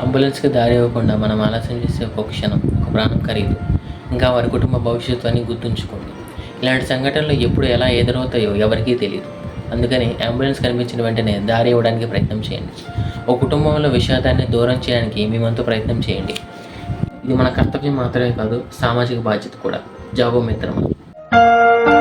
అంబులెన్స్కి దారి ఇవ్వకుండా మనం ఆలస్యం చేసే ఒక క్షణం ఒక ప్రాణం ఖరీదు ఇంకా వారి కుటుంబ భవిష్యత్తు అని గుర్తుంచుకోండి. ఇలాంటి సంఘటనలు ఎప్పుడు ఎలా ఎదురవుతాయో ఎవరికీ తెలియదు అందుకని అంబులెన్స్ కనిపించిన వెంటనే దారి ఇవ్వడానికి ప్రయత్నం చేయండి. ఒక కుటుంబంలో విషాదాన్ని దూరం చేయడానికి మీ వంతు ప్రయత్నం చేయండి. ఇది మన కర్తవ్యం మాత్రమే కాదు సామాజిక బాధ్యత కూడా. జాబో మిత్రమా?